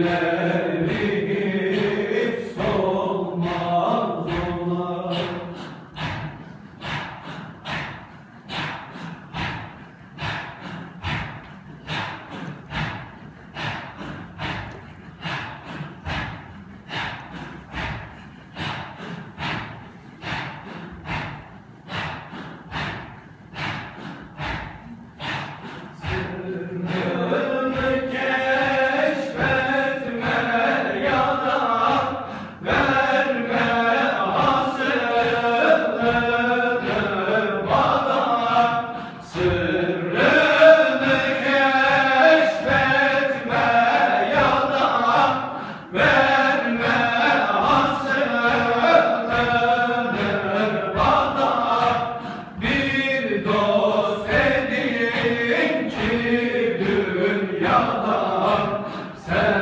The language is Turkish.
الله dünyadan Sen